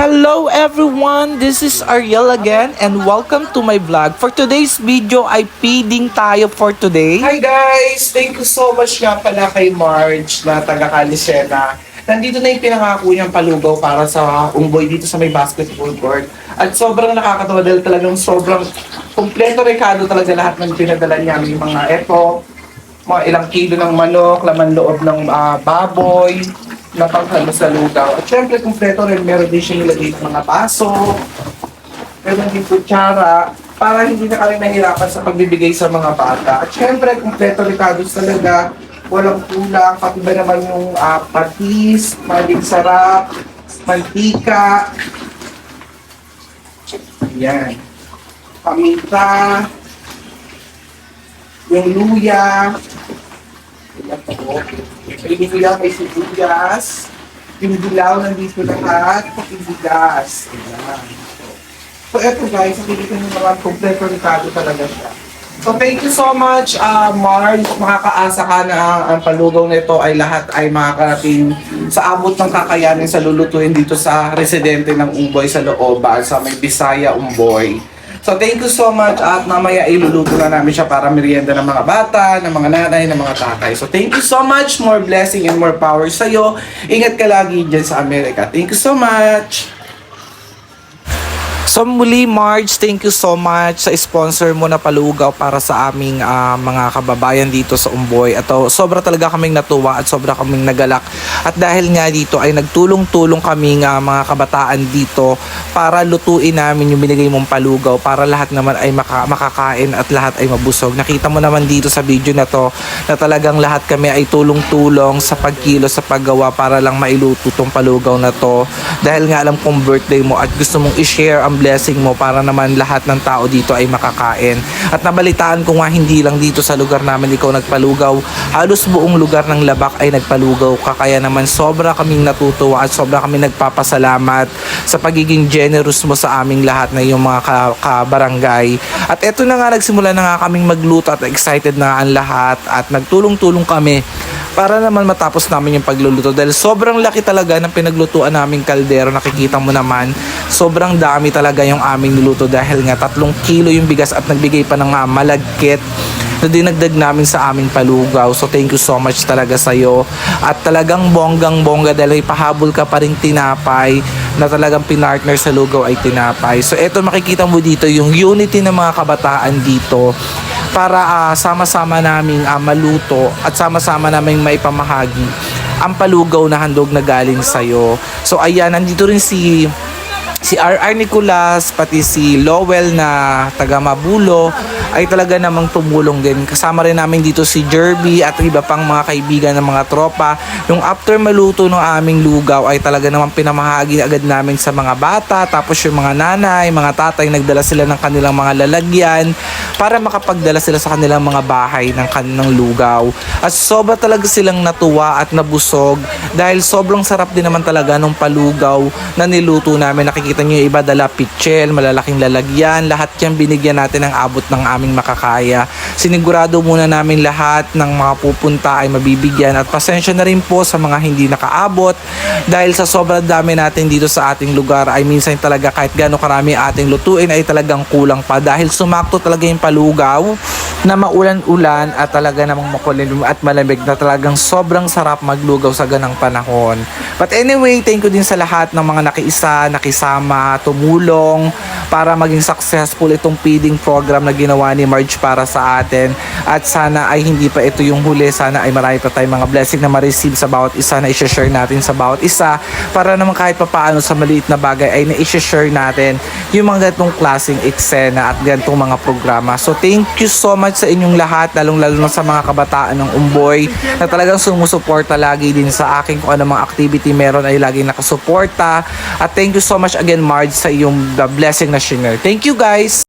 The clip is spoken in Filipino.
Hello everyone! This is Ariel again and welcome to my vlog. For today's video ay feeding tayo for today. Hi guys! Thank you so much nga pala kay Marge na taga Calisena. Nandito na yung pinangako niyang palugaw para sa unggoy dito sa may basketball court. At sobrang nakakatawa dahil talagang sobrang kompleto rekado talaga lahat ng pinadala niya. May mga eto, mga ilang kilo ng manok, laman loob ng ah, baboy, na panghalo sa lugaw. At syempre, kompleto rin, meron din siya nilagay mga baso, meron din kutsara, para hindi na kami nahirapan sa pagbibigay sa mga bata. At syempre, kompleto ricados talaga, walang kulang, pati ba naman yung ah, patis, maging sarap, mantika, Ayan. Paminta, yung luya, Ayan po. May luya, may sibuyas, yung dilaw nandito lahat, pati bigas. Ayan. So, eto guys, nakikita nyo naman, kompleto ricado talaga siya. So, thank you so much, uh, Marge. Makakaasa ka na ang, ang palugaw nito ay lahat ay makakarating sa abot ng kakayanin sa lulutuin dito sa residente ng Umboy sa Looban, sa may Bisaya Umboy. So, thank you so much at mamaya iluluto na namin siya para merienda ng mga bata, ng mga nanay, ng mga tatay. So, thank you so much. More blessing and more power sa'yo. Ingat ka lagi dyan sa Amerika. Thank you so much. So muli Marge, thank you so much sa sponsor mo na palugaw para sa aming ah, mga kababayan dito sa Umboy. At oh, sobra talaga kaming natuwa at sobra kaming nagalak. At dahil nga dito ay nagtulong-tulong kaming ah, mga kabataan dito para lutuin namin yung binigay mong palugaw para lahat naman ay maka- makakain at lahat ay mabusog. Nakita mo naman dito sa video na to na talagang lahat kami ay tulong-tulong sa pagkilo sa paggawa para lang mailuto tong palugaw na to. Dahil nga alam kong birthday mo at gusto mong i-share ang blessing mo para naman lahat ng tao dito ay makakain. At nabalitaan ko nga hindi lang dito sa lugar namin ikaw nagpalugaw. Halos buong lugar ng Labak ay nagpalugaw ka. Kaya naman sobra kaming natutuwa at sobra kami nagpapasalamat sa pagiging generous mo sa aming lahat na yung mga ka- kabarangay. At eto na nga nagsimula na nga kaming magluto at excited na ang lahat at nagtulong-tulong kami para naman matapos namin yung pagluluto dahil sobrang laki talaga ng pinaglutuan naming kaldero nakikita mo naman sobrang dami talaga yung aming niluto dahil nga tatlong kilo yung bigas at nagbigay pa ng ah, malagkit na dinagdag namin sa aming palugaw. So thank you so much talaga sa iyo. At talagang bonggang bongga dahil pahabol ka pa rin tinapay na talagang pinartner sa lugaw ay tinapay. So eto makikita mo dito yung unity ng mga kabataan dito para ah, sama-sama naming ah, maluto at sama-sama naming maipamahagi ang palugaw na handog na galing sa'yo. So ayan, nandito rin si si RR Nicolas pati si Lowell na taga Mabulo ay talaga namang tumulong din. Kasama rin namin dito si Jerby at iba pang mga kaibigan ng mga tropa. Yung after maluto ng aming lugaw ay talaga namang pinamahagi agad namin sa mga bata. Tapos yung mga nanay, mga tatay, nagdala sila ng kanilang mga lalagyan para makapagdala sila sa kanilang mga bahay ng kanilang lugaw. At sobra talaga silang natuwa at nabusog dahil sobrang sarap din naman talaga nung palugaw na niluto namin. Nakikita nyo yung iba dala pichel, malalaking lalagyan, lahat yan binigyan natin ng abot ng aming makakaya. Sinigurado muna namin lahat ng mga pupunta ay mabibigyan. At pasensya na rin po sa mga hindi nakaabot. Dahil sa sobrang dami natin dito sa ating lugar ay minsan talaga kahit gaano karami ating lutuin ay talagang kulang pa. Dahil sumakto talaga yung palugaw na maulan-ulan at talaga namang makulimlim at malamig na talagang sobrang sarap maglugaw sa ganang panahon. But anyway, thank you din sa lahat ng mga nakiisa, nakisama, tumulong para maging successful itong feeding program na ginawa ni Marge para sa atin. At sana ay hindi pa ito yung huli. Sana ay marami pa tayong mga blessing na ma-receive sa bawat isa na i-share natin sa bawat isa para naman kahit papaano sa maliit na bagay ay na-share natin yung mga ganitong klaseng eksena at ganitong mga programa. So thank you so much sa inyong lahat, lalong-lalo na sa mga kabataan ng Umboy na talagang sumusuporta lagi din sa akin kung ano mga activity meron ay lagi nakasuporta. At thank you so much again Marge sa iyong the blessing na share. Thank you guys!